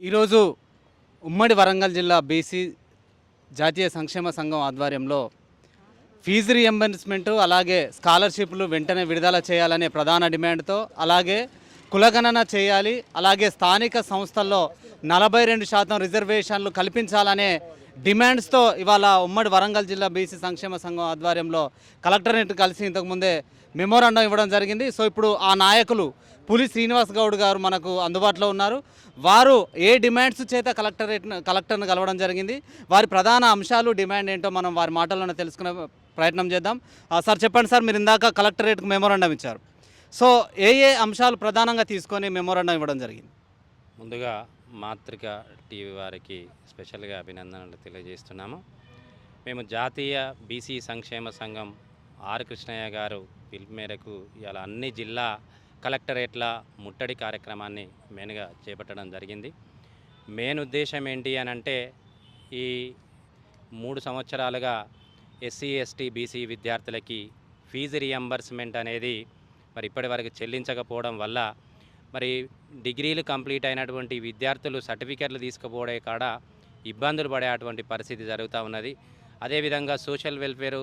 ఈరోజు ఉమ్మడి వరంగల్ జిల్లా బీసీ జాతీయ సంక్షేమ సంఘం ఆధ్వర్యంలో ఫీజు రియంబర్స్మెంట్ అలాగే స్కాలర్షిప్లు వెంటనే విడుదల చేయాలనే ప్రధాన డిమాండ్తో అలాగే కులగణన చేయాలి అలాగే స్థానిక సంస్థల్లో నలభై రెండు శాతం రిజర్వేషన్లు కల్పించాలనే డిమాండ్స్తో ఇవాళ ఉమ్మడి వరంగల్ జిల్లా బీసీ సంక్షేమ సంఘం ఆధ్వర్యంలో కలెక్టరేట్ కలిసి ఇంతకుముందే మెమోరాండం ఇవ్వడం జరిగింది. సో ఇప్పుడు ఆ నాయకులు పులి శ్రీనివాస్ గౌడ్ గారు మనకు అందుబాటులో ఉన్నారు. వారు ఏ డిమాండ్స్ చేత కలెక్టరేట్ కలెక్టర్ను కలవడం జరిగింది. వారి ప్రధాన అంశాలు డిమాండ్ ఏంటో మనం వారి మాటల్లోనే తెలుసుకునే ప్రయత్నం చేద్దాం. ఆ, సార్ చెప్పండి సార్ మీరు ఇందాక కలెక్టరేట్కి మెమోరాండం ఇచ్చారు. సో ఏ ఏ అంశాలు ప్రధానంగా తీసుకొని మెమోరాండం ఇవ్వడం జరిగింది? ముందుగా మాతృక టీవీ వారికి స్పెషల్గా అభినందనలు తెలియజేస్తున్నాము. మేము జాతీయ బీసీ సంక్షేమ సంఘం ఆర్ కృష్ణయ్య గారు పిలుపు మేరకు ఇవాళ అన్ని జిల్లా కలెక్టరేట్ల ముట్టడి కార్యక్రమాన్ని మెయిన్గా చేపట్టడం జరిగింది. మెయిన్ ఉద్దేశం ఏంటి అని అంటే ఈ మూడు సంవత్సరాలుగా ఎస్సీ ఎస్టీ బీసీ విద్యార్థులకి ఫీజు రియంబర్స్మెంట్ అనేది మరి ఇప్పటివరకు చెల్లించకపోవడం వల్ల మరి డిగ్రీలు కంప్లీట్ అయినటువంటి విద్యార్థులు సర్టిఫికెట్లు తీసుకుపోవడే కాడ ఇబ్బందులు పడేటువంటి పరిస్థితి జరుగుతూ ఉన్నది. అదేవిధంగా సోషల్ వెల్ఫేరు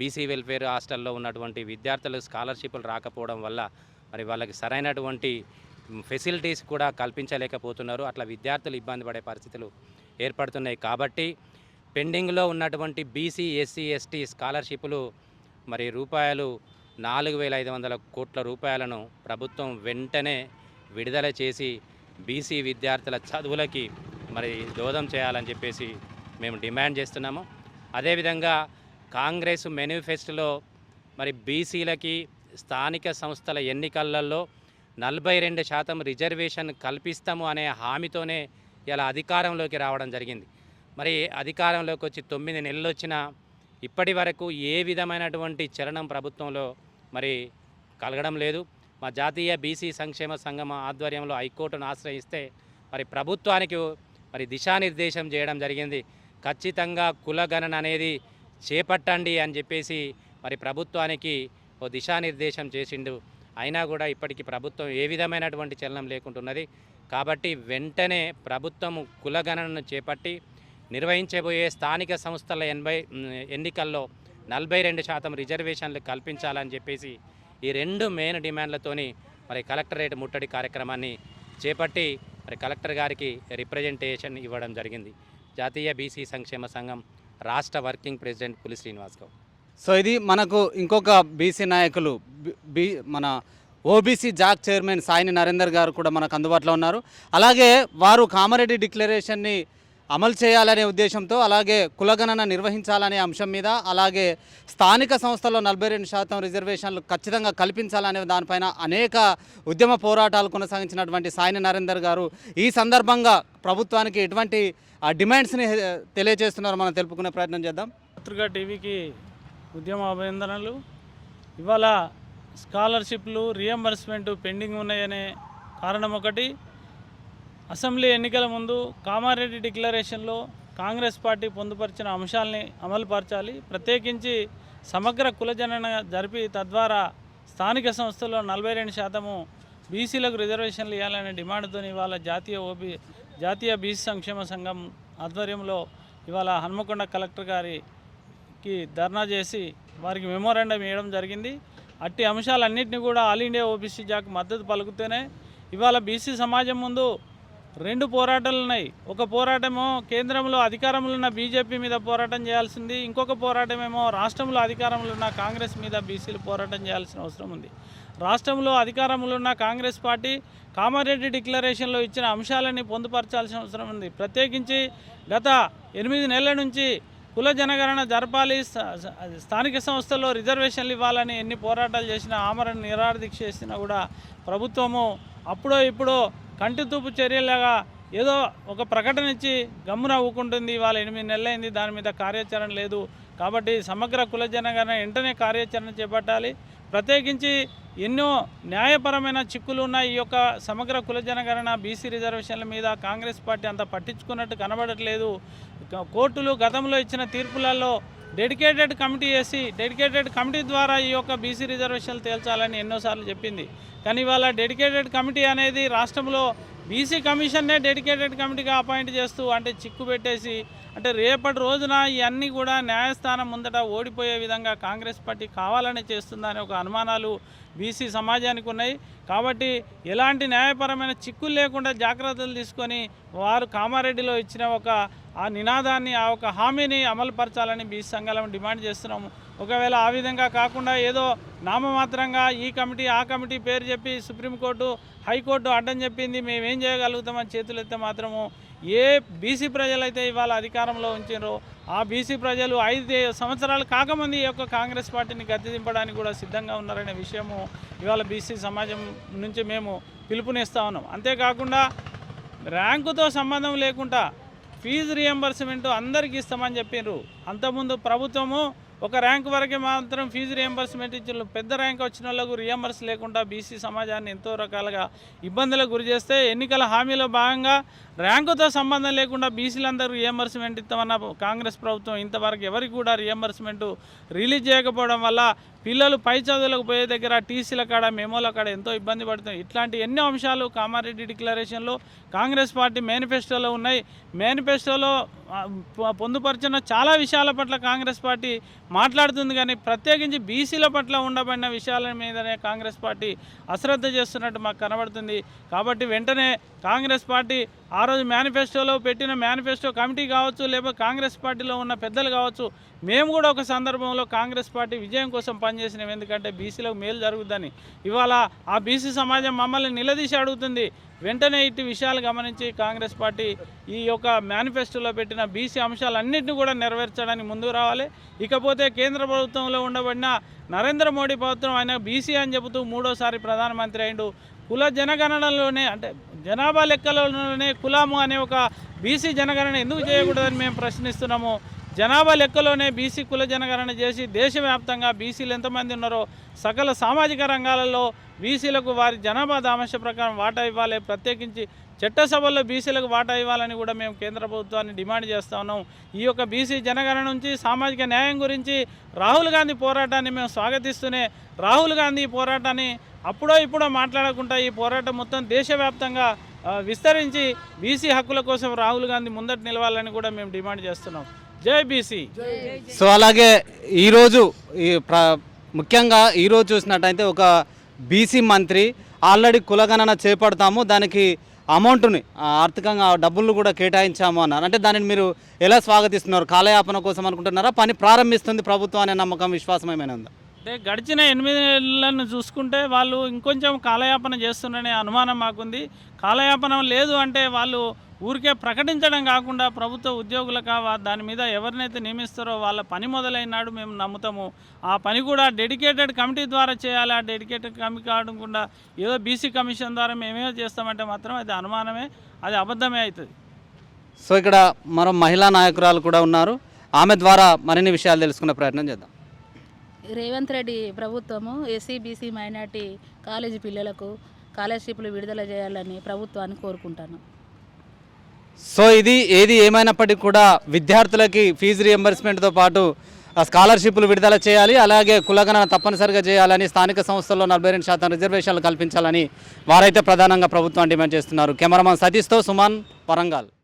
బీసీ వెల్ఫేర్ హాస్టల్లో ఉన్నటువంటి విద్యార్థులు స్కాలర్షిప్లు రాకపోవడం వల్ల మరి వాళ్ళకి సరైనటువంటి ఫెసిలిటీస్ కూడా కల్పించలేకపోతున్నారు. అట్లా విద్యార్థులు ఇబ్బంది పడే పరిస్థితులు ఏర్పడుతున్నాయి. కాబట్టి పెండింగ్లో ఉన్నటువంటి బీసీ ఎస్సీ ఎస్టీ స్కాలర్షిప్లు మరి రూపాయలు నాలుగు వేల ఐదు వందల కోట్ల రూపాయలను ప్రభుత్వం వెంటనే విడుదల చేసి బీసీ విద్యార్థుల చదువులకి మరి దోదం చేయాలని చెప్పేసి మేము డిమాండ్ చేస్తున్నాము. అదేవిధంగా కాంగ్రెస్ మేనిఫెస్టోలో మరి బీసీలకి స్థానిక సంస్థల ఎన్నికలలో నలభై రెండు శాతం రిజర్వేషన్ కల్పిస్తాము అనే హామీతోనే ఇలా అధికారంలోకి రావడం జరిగింది. మరి అధికారంలోకి వచ్చి తొమ్మిది నెలలు వచ్చినా ఇప్పటి వరకు ఏ విధమైనటువంటి చలనం ప్రభుత్వంలో మరి కలగడం లేదు. మా జాతీయ బీసీ సంక్షేమ సంఘం ఆధ్వర్యంలో హైకోర్టును ఆశ్రయిస్తే మరి ప్రభుత్వానికి మరి దిశానిర్దేశం చేయడం జరిగింది. ఖచ్చితంగా కులగణన అనేది చేపట్టండి అని చెప్పేసి మరి ప్రభుత్వానికి ఓ దిశానిర్దేశం చేసిండు. అయినా కూడా ఇప్పటికీ ప్రభుత్వం ఏ విధమైనటువంటి చలనం లేకుంటున్నది. కాబట్టి వెంటనే ప్రభుత్వం కులగణనను చేపట్టి నిర్వహించబోయే స్థానిక సంస్థల ఎనభై ఎన్నికల్లో నలభై రెండు శాతం రిజర్వేషన్లు కల్పించాలని చెప్పేసి ఈ రెండు మెయిన్ డిమాండ్లతోని మరి కలెక్టరేట్ ముట్టడి కార్యక్రమాన్ని చేపట్టి మరి కలెక్టర్ గారికి రిప్రజెంటేషన్ ఇవ్వడం జరిగింది. జాతీయ బీసీ సంక్షేమ సంఘం రాష్ట్ర వర్కింగ్ ప్రెసిడెంట్ పులి శ్రీనివాస్ గౌడ్. సో ఇది మనకు ఇంకొక బీసీ నాయకులు బీ మన ఓబీసీ జాక్ చైర్మన్ సాయిని నరేందర్ గారు కూడా మనకు అందుబాటులో ఉన్నారు. అలాగే వారు కామారెడ్డి డిక్లరేషన్ని అమలు చేయాలనే ఉద్దేశంతో అలాగే కులగణన నిర్వహించాలనే అంశం మీద అలాగే స్థానిక సంస్థల్లో నలభై రెండు శాతం రిజర్వేషన్లు ఖచ్చితంగా కల్పించాలనే దానిపైన అనేక ఉద్యమ పోరాటాలు కొనసాగించినటువంటి సాయిని నరేందర్ గారు ఈ సందర్భంగా ప్రభుత్వానికి ఎటువంటి ఆ డిమాండ్స్ని తెలియజేస్తున్నారో మనం తెలుపుకునే ప్రయత్నం చేద్దాం. పత్రికా టీవీకి ఉద్యమ అభినందనలు ఇవాళ స్కాలర్షిప్లు రియంబర్స్మెంట్ పెండింగ్ ఉన్నాయనే కారణం ఒకటి. అసెంబ్లీ ఎన్నికల ముందు కామారెడ్డి డిక్లరేషన్లో కాంగ్రెస్ పార్టీ పొందుపరిచిన అంశాలని అమలుపరచాలి. ప్రత్యేకించి సమగ్ర కులజనన జరిపి తద్వారా స్థానిక సంస్థల్లో నలభై రెండు శాతము బీసీలకు రిజర్వేషన్లు ఇవ్వాలనే డిమాండ్తో ఇవాళ జాతీయ ఓబీ జాతీయ బీసీ సంక్షేమ సంఘం ఆధ్వర్యంలో ఇవాళ హన్మకొండ కలెక్టర్ గారి కి ధర్నా చేసి వారికి మెమోరాండం ఇవ్వడం జరిగింది. అట్టి అంశాలన్నింటినీ కూడా ఆల్ ఇండియా ఓబీసీ జాక్ మద్దతు పలుకుతూనే ఇవాళ బీసీ సమాజం ముందు రెండు పోరాటాలు ఉన్నాయి. ఒక పోరాటమేమో కేంద్రంలో అధికారంలో ఉన్న బీజేపీ మీద పోరాటం చేయాల్సింది. ఇంకొక పోరాటమేమో రాష్ట్రంలో అధికారంలో ఉన్న కాంగ్రెస్ మీద బీసీలు పోరాటం చేయాల్సిన అవసరం ఉంది. రాష్ట్రంలో అధికారంలో ఉన్న కాంగ్రెస్ పార్టీ కామారెడ్డి డిక్లరేషన్లో ఇచ్చిన అంశాలని పొందుపరచాల్సిన అవసరం ఉంది. ప్రత్యేకించి గత ఎనిమిది నెలల నుంచి కుల జనగణన జరపాలి స్థానిక సంస్థల్లో రిజర్వేషన్లు ఇవ్వాలని ఎన్ని పోరాటాలు చేసినా ఆమరణ నిరాదీక్ష చేసినా కూడా ప్రభుత్వము అప్పుడో ఇప్పుడో కంటితూపు చర్యలాగా ఏదో ఒక ప్రకటన ఇచ్చి గమ్మున ఊకుంటుంది. ఇవాళ ఎనిమిది నెలలైంది దాని మీద కార్యాచరణ లేదు. కాబట్టి సమగ్ర కుల జనగణన వెంటనే కార్యాచరణ చేపట్టాలి. ప్రత్యేకించి ఎన్నో న్యాయపరమైన చిక్కులు ఉన్న ఈ యొక్క సమగ్ర కుల జనగణన బీసీ రిజర్వేషన్ల మీద కాంగ్రెస్ పార్టీ అంత పట్టించుకున్నట్టు కనబడట్లేదు. కోర్టులు గతంలో ఇచ్చిన తీర్పులలో డెడికేటెడ్ కమిటీ వేసి డెడికేటెడ్ కమిటీ ద్వారా ఈ యొక్క బీసీ రిజర్వేషన్లు తేల్చాలని ఎన్నోసార్లు చెప్పింది. కానీ ఇవాళ డెడికేటెడ్ కమిటీ అనేది రాష్ట్రంలో బీసీ కమిషన్నే డెడికేటెడ్ కమిటీగా అపాయింట్ చేస్తూ అంటే చిక్కు పెట్టేసి అంటే రేపటి రోజున ఇవన్నీ కూడా న్యాయస్థానం ముందట ఓడిపోయే విధంగా కాంగ్రెస్ పార్టీ కావాలని చేస్తుందనే ఒక అనుమానాలు బీసీ సమాజానికి ఉన్నాయి. కాబట్టి ఎలాంటి న్యాయపరమైన చిక్కులు లేకుండా జాగ్రత్తలు తీసుకొని వారు కామారెడ్డిలో ఇచ్చిన ఒక ఆ నినాదాన్ని ఆ ఒక హామీని అమలుపరచాలని బీసీ సంఘాలను డిమాండ్ చేస్తున్నాము. ఒకవేళ ఆ విధంగా కాకుండా ఏదో నామమాత్రంగా ఈ కమిటీ ఆ కమిటీ పేరు చెప్పి సుప్రీంకోర్టు హైకోర్టు అడ్డం చెప్పింది. మేమేం చేయగలుగుతామని చేతులు ఎత్తే మాత్రము ఏ బీసీ ప్రజలైతే ఇవాళ అధికారంలో ఉంచారో ఆ బీసీ ప్రజలు ఐదు సంవత్సరాలు కాకముందు ఈ యొక్క కాంగ్రెస్ పార్టీని గద్దెదింపడానికి కూడా సిద్ధంగా ఉన్నారనే విషయము ఇవాళ బీసీ సమాజం నుంచి మేము పిలుపునిస్తా ఉన్నాం. అంతేకాకుండా ర్యాంకుతో సంబంధం లేకుండా ఫీజు రియంబర్స్మెంట్ అందరికీ ఇస్తామని చెప్పిండ్రు అంతకుముందు ప్రభుత్వము ఒక ర్యాంక్ వరకే మాత్రం ఫీజు రియంబర్స్మెంట్ ఇచ్చిన పెద్ద ర్యాంక్ వచ్చిన వాళ్ళకు రియంబర్స్ లేకుండా బీసీ సమాజాన్ని ఎంతో రకాలుగా ఇబ్బందులకు గురి చేస్తే ఎన్నికల హామీలో భాగంగా ర్యాంకుతో సంబంధం లేకుండా బీసీలందరూ రియంబర్స్మెంట్ ఇస్తామన్న కాంగ్రెస్ ప్రభుత్వం ఇంతవరకు ఎవరికి కూడా రియంబర్స్మెంట్ రిలీజ్ చేయకపోవడం వల్ల పిల్లలు పై చదువులకు పోయే దగ్గర టీసీల కాడ మెమోల కాడ ఎంతో ఇబ్బంది పడుతుంది ఇట్లాంటి ఎన్నో అంశాలు కామారెడ్డి డిక్లరేషన్లో కాంగ్రెస్ పార్టీ మేనిఫెస్టోలో ఉన్నాయి. మేనిఫెస్టోలో పొందుపరిచిన చాలా విషయాల పట్ల కాంగ్రెస్ పార్టీ మాట్లాడుతుంది కానీ ప్రత్యేకించి బీసీల పట్ల ఉండబడిన విషయాల మీదనే కాంగ్రెస్ పార్టీ అశ్రద్ధ చేస్తున్నట్టు మాకు కనబడుతుంది. కాబట్టి వెంటనే కాంగ్రెస్ పార్టీ ఆ రోజు మేనిఫెస్టోలో పెట్టిన మేనిఫెస్టో కమిటీ కావచ్చు లేకపోతే కాంగ్రెస్ పార్టీలో ఉన్న పెద్దలు కావచ్చు మేము కూడా ఒక సందర్భంలో కాంగ్రెస్ పార్టీ విజయం కోసం పనిచేసినాం ఎందుకంటే బీసీలకు మేలు జరుగుద్దని. ఇవాళ ఆ బీసీ సమాజం మమ్మల్ని నిలదీసి అడుగుతుంది. వెంటనే ఇటు విషయాలు గమనించి కాంగ్రెస్ పార్టీ ఈ యొక్క మేనిఫెస్టోలో పెట్టిన బీసీ అంశాలన్నింటినీ కూడా నెరవేర్చడానికి ముందుకు రావాలి. ఇకపోతే కేంద్ర ప్రభుత్వంలో ఉండబడిన నరేంద్ర మోడీ ప్రభుత్వం ఆయన బీసీ అని చెబుతూ మూడోసారి ప్రధానమంత్రి అయిండు. కుల జనగణనలోనే అంటే జనాభా లెక్కలలోనే కులాము అనే ఒక బీసీ జనగణన ఎందుకు చేయకూడదని మేము ప్రశ్నిస్తున్నాము. జనాభా లెక్కలోనే బీసీ కుల జనగణన చేసి దేశవ్యాప్తంగా బీసీలు ఎంతమంది ఉన్నారో సకల సామాజిక రంగాలలో బీసీలకు వారి జనాభా దామస్య ప్రకారం వాటా ఇవ్వాలి. ప్రత్యేకించి చట్టసభల్లో బీసీలకు వాటా ఇవ్వాలని కూడా మేము కేంద్ర ప్రభుత్వాన్ని డిమాండ్ చేస్తా ఉన్నాం. ఈ యొక్క బీసీ జనగణన నుంచి సామాజిక న్యాయం గురించి రాహుల్ గాంధీ పోరాటాన్ని మేము స్వాగతిస్తూనే రాహుల్ గాంధీ పోరాటాన్ని అప్పుడో ఇప్పుడో మాట్లాడకుండా ఈ పోరాటం మొత్తం దేశవ్యాప్తంగా విస్తరించి బీసీ హక్కుల కోసం రాహుల్ గాంధీ ముందట నిలవాలని కూడా మేము డిమాండ్ చేస్తున్నాం. జై బీసీ. సో అలాగే ఈరోజు ఈ ప్ర ముఖ్యంగా ఈరోజు చూసినట్టయితే ఒక బీసీ మంత్రి ఆల్రెడీ కులగణన చేపడతాము దానికి అమౌంట్ని ఆర్థికంగా డబ్బులు కూడా కేటాయించాము అన్నారు. అంటే దానిని మీరు ఎలా స్వాగతిస్తున్నారు? కాలయాపన కోసం అనుకుంటున్నారా? పని ప్రారంభిస్తుంది ప్రభుత్వం అనే నమ్మకం విశ్వాసం ఏమైనా ఉందా? అంటే గడిచిన ఎనిమిది నెలలను చూసుకుంటే వాళ్ళు ఇంకొంచెం కాలయాపన చేస్తున్నారనే అనుమానం మాకుంది. కాలయాపన లేదు అంటే వాళ్ళు ఊరికే ప్రకటించడం కాకుండా ప్రభుత్వ ఉద్యోగులకు వా- దాని మీద ఎవరినైతే నియమిస్తారో వాళ్ళ పని మొదలైనాడు మేము నమ్ముతాము. ఆ పని కూడా డెడికేటెడ్ కమిటీ ద్వారా చేయాలి. ఆ డెడికేటెడ్ కమిటీ కాకుండా ఏదో బీసీ కమిషన్ ద్వారా మేమే చేస్తామంటే మాత్రం అది అనుమానమే అది అబద్ధమే అవుతుంది. సో ఇక్కడ మరో మహిళా నాయకురాలు కూడా ఉన్నారు. ఆమె ద్వారా మరిన్ని విషయాలు తెలుసుకునే ప్రయత్నం చేద్దాం. రేవంత్ రెడ్డి ప్రభుత్వము ఎస్సీ బీసీ మైనార్టీ కాలేజీ పిల్లలకు స్కాలర్షిప్లు విడుదల చేయాలని ప్రభుత్వాన్ని కోరుకుంటాను. సో ఇది ఏది ఏమైనప్పటికీ కూడా విద్యార్థులకి ఫీజు రియంబర్స్మెంట్తో పాటు స్కాలర్షిప్లు విడుదల చేయాలి అలాగే కులగణన తప్పనిసరిగా చేయాలని స్థానిక సంస్థల్లో నలభై రెండు శాతం రిజర్వేషన్లు కల్పించాలని వారైతే ప్రధానంగా ప్రభుత్వం డిమాండ్ చేస్తున్నారు. కెమెరామన్ సతీష్తో సుమన్ వరంగల్.